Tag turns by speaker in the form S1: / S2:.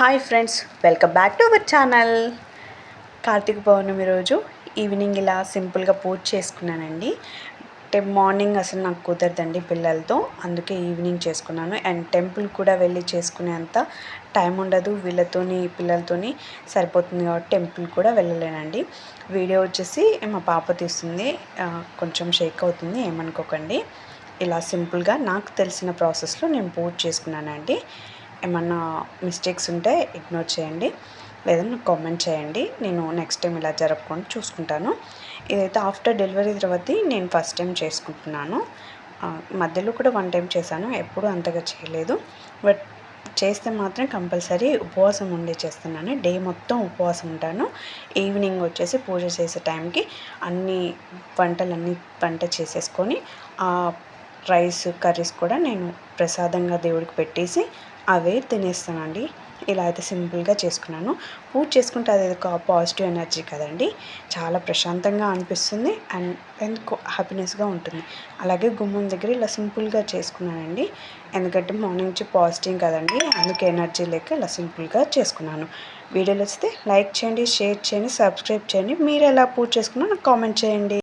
S1: Hi friends welcome back to our channel. Karthika Pournami రోజు evening ఇలా సింపుల్గా పూజ చేసుకున్నానండి. అంటే మార్నింగ్ అసలు నాకు కుదరదండి పిల్లలతో అందుకే ఈవినింగ్ చేసుకున్నాను. అండ్ టెంపుల్ కూడా వెళ్ళి చేసుకునేంత టైం ఉండదు వీళ్ళతోని పిల్లలతోని సరిపోతుంది కాబట్టి టెంపుల్ కూడా వెళ్ళలేనండి. వీడియో వచ్చేసి మా పాప తీస్తుంది కొంచెం షేక్ అవుతుంది ఏమనుకోకండి. ఇలా సింపుల్గా నాకు తెలిసిన ప్రాసెస్లో నేను పూజ చేసుకున్నానండి. ఏమన్నా మిస్టేక్స్ ఉంటే ఇగ్నోర్ చేయండి. లేదన్నా కామెంట్ చేయండి. నేను నెక్స్ట్ టైం ఇలా జరగకుండా చూసుకుంటాను. ఇదైతే ఆఫ్టర్ డెలివరీ తర్వాత నేను ఫస్ట్ టైం చేసుకుంటున్నాను. మధ్యలో కూడా వన్ టైం చేశాను. ఎప్పుడూ అంతగా చేయలేదు. బట్ చేస్తే మాత్రం కంపల్సరీ ఉపవాసం ఉండే చేస్తున్నాను. డే మొత్తం ఉపవాసం ఉంటాను. ఈవినింగ్ వచ్చేసి పూజ చేసే టైంకి అన్ని వంటలన్నీ వంట చేసేసుకొని ఆ రైస్ కర్రీస్ కూడా నేను ప్రసాదంగా దేవుడికి పెట్టేసి అవే తినేస్తానండి. ఇలా అయితే సింపుల్గా చేసుకున్నాను. పూజ చేసుకుంటే అది ఒక పాజిటివ్ ఎనర్జీ కదండి. చాలా ప్రశాంతంగా అనిపిస్తుంది. అండ్ అండ్ హ్యాపీనెస్గా ఉంటుంది. అలాగే గుమ్మం దగ్గర ఇలా సింపుల్గా చేసుకున్నానండి. ఎందుకంటే మార్నింగ్ నుంచి పాజిటివ్ కదండి. అందుకే ఎనర్జీ లేక ఇలా సింపుల్గా చేసుకున్నాను. వీడియోలు వస్తే లైక్ చేయండి షేర్ చేయండి సబ్స్క్రైబ్ చేయండి. మీరు ఎలా పూజ చేసుకున్నా నాకు కామెంట్ చేయండి.